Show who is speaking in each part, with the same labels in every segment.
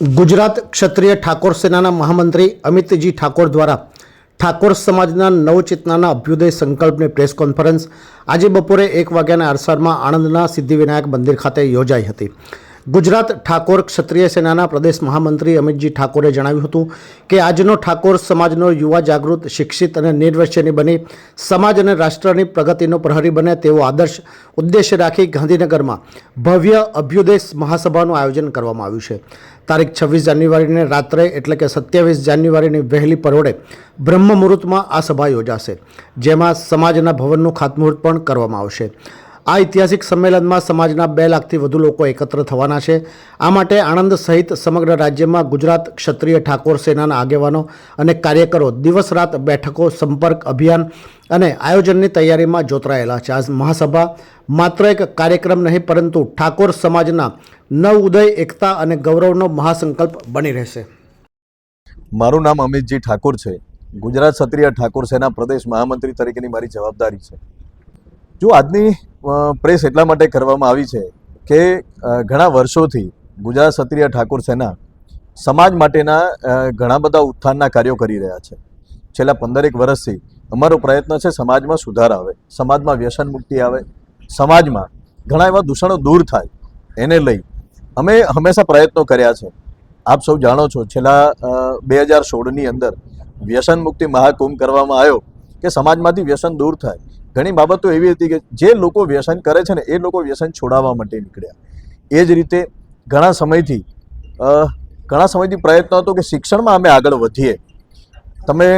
Speaker 1: ગુજરાત ક્ષત્રિય ઠાકોર સેનાના મહામંત્રી અમિતજી ઠાકોર દ્વારા ઠાકોર સમાજના નવચેતનાના અભ્યુદય સંકલ્પની પ્રેસ કોન્ફરન્સ આજે બપોરે એક વાગ્યાના અરસારમાં આણંદના સિદ્ધિવિનાયક મંદિર ખાતે યોજાઈ હતી. ગુજરાત ઠાકોર ક્ષત્રિય સેનાના પ્રદેશ મહામંત્રી અમિતજી ઠાકોરે જણાવ્યું હતું કે આજનો ઠાકોર સમાજનો યુવા જાગૃત, શિક્ષિત અને નિર્વશ્યની બની સમાજ અને રાષ્ટ્રની પ્રગતિનો પ્રહરી બને તેવો આદર્શ ઉદ્દેશ્ય રાખી ગાંધીનગરમાં ભવ્ય અભ્યુદય મહાસભાનું આયોજન કરવામાં આવ્યું છે. તારીખ છવ્વીસ જાન્યુઆરીને રાત્રે એટલે કે સત્યાવીસ જાન્યુઆરીની વહેલી પરોડે બ્રહ્મ મુહૂર્તમાં આ સભા યોજાશે, જેમાં સમાજના ભવનનું ખાતમુહૂર્ત પણ કરવામાં આવશે. આ ઐતિહાસિક સંમેલનમાં સમાજના બે લાખથી વધુ લોકો એકત્ર થવાના છે. આ માટે આણંદ સહિત સમગ્ર રાજ્યમાં ગુજરાત ક્ષત્રિય ઠાકોર સેનાના આગેવાનો અને કાર્યકરો દિવસ રાત બેઠકો, સંપર્ક અભિયાન અને આયોજનની તૈયારીમાં જોતરાયેલા છે. આ મહાસભા માત્ર એક કાર્યક્રમ નહીં, પરંતુ ઠાકોર સમાજના નવ ઉદય, એકતા અને ગૌરવનો મહાસંકલ્પ બની રહેશે.
Speaker 2: મારું નામ અમિતજી ઠાકોર છે. ગુજરાત ક્ષત્રિય ઠાકોર સેના પ્રદેશ મહામંત્રી તરીકેની મારી જવાબદારી છે. જો આજની પ્રેસ એટલા માટે કરવામાં આવી છે કે ઘણા વર્ષોથી ગુજરાત ક્ષત્રિય ઠાકોર સેના સમાજ માટેના ઘણા બધા ઉત્થાનના કાર્યો કરી રહ્યા છે. છેલ્લા પંદરેક વર્ષથી અમારો પ્રયત્ન છે સમાજમાં સુધાર આવે, સમાજમાં વ્યસન મુક્તિ આવે, સમાજમાં ઘણા એવા દૂષણો દૂર થાય. એને લઈ અમે હંમેશા પ્રયત્નો કર્યા છે. આપ સૌ જાણો છો છેલ્લા બે હજાર સોળની અંદર વ્યસન મુક્તિ મહાકુંભ કરવામાં આવ્યો. કે સમાજમાંથી વ્યસન દૂર થાય. ઘણી બાબતો એવી હતી કે જે લોકો વ્યસન કરે છે ને, એ લોકો વ્યસન છોડાવવા માટે નીકળ્યા. એ જ રીતે ઘણા સમયથી ઘણા સમયથી પ્રયત્ન હતો કે શિક્ષણમાં અમે આગળ વધીએ. તમે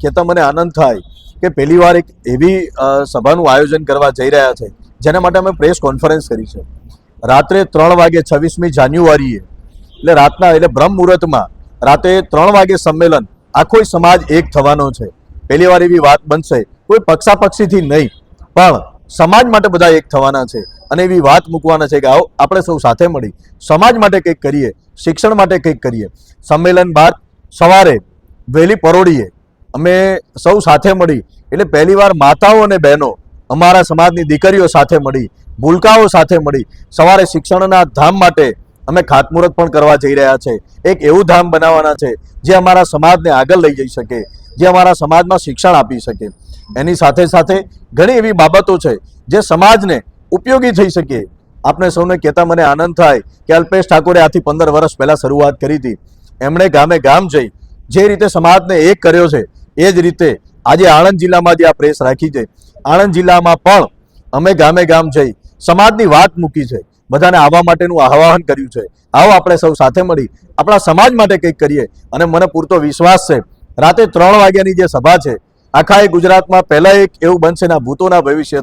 Speaker 2: કહેતા મને આનંદ થાય કે પહેલી વાર એક એવી સભાનું આયોજન કરવા જઈ રહ્યા છે, જેના માટે અમે પ્રેસ કોન્ફરન્સ કરી છે. રાત્રે ત્રણ વાગે છવ્વીસમી જાન્યુઆરીએ, એટલે રાતના, એટલે બ્રહ્મ મુહૂર્તમાં રાતે ત્રણ વાગે સંમેલન આખો સમાજ એક થવાનો છે. પહેલી વાર એવી વાત બનશે, કોઈ પક્ષાપક્ષીથી નહીં. પણ સમાજ માટે બધા એક થવાના છે અને એવી વાત મૂકવાના છે કે આવો, આપણે સૌ સાથે મળી. સમાજ માટે કંઈક કરીએ, શિક્ષણ માટે કંઈક કરીએ. સંમેલન બાદ સવારે વહેલી પરોડીએ અમે સૌ સાથે મળી. એટલે પહેલીવાર માતાઓ અને બહેનો અમારા સમાજની દીકરીઓ સાથે મળી, ભૂલકાઓ સાથે મળી. સવારે શિક્ષણના ધામ માટે અમે ખાતમુહૂર્ત પણ કરવા જઈ રહ્યા છે. એક એવું ધામ બનાવવાના છે જે અમારા સમાજને આગળ લઈ જઈ શકે. જે અમારા સમાજમાં શિક્ષણ આપી શકે. એની સાથે સાથે ઘણી એવી બાબતો છે જે સમાજને ઉપયોગી થઈ શકે. આપણે સૌને કહેતા મને આનંદ થાય કે અલ્પેશ ઠાકોરે આથી પંદર વર્ષ પહેલા શરૂઆત કરી હતી. એમણે ગામે ગામ જઈ જે રીતે સમાજને એક કર્યો છે, એ જ રીતે આજે આણંદ જિલ્લામાં જે આ પ્રેસ રાખી છે. આણંદ જિલ્લામાં પણ અમે ગામે ગામ જઈ સમાજની વાત મૂકી છે. બધાને આવવા માટેનું આહ્વાન કર્યું છે. આવો આપણે સૌ સાથે મળી આપણા સમાજ માટે કંઈક કરીએ. અને મને પૂરતો વિશ્વાસ છે રાતે ત્રણ વાગ્યાની જે સભા છે, આખા એ ગુજરાતમાં પહેલા એક એવું બનશે ના ભૂતોના ભવિષ્ય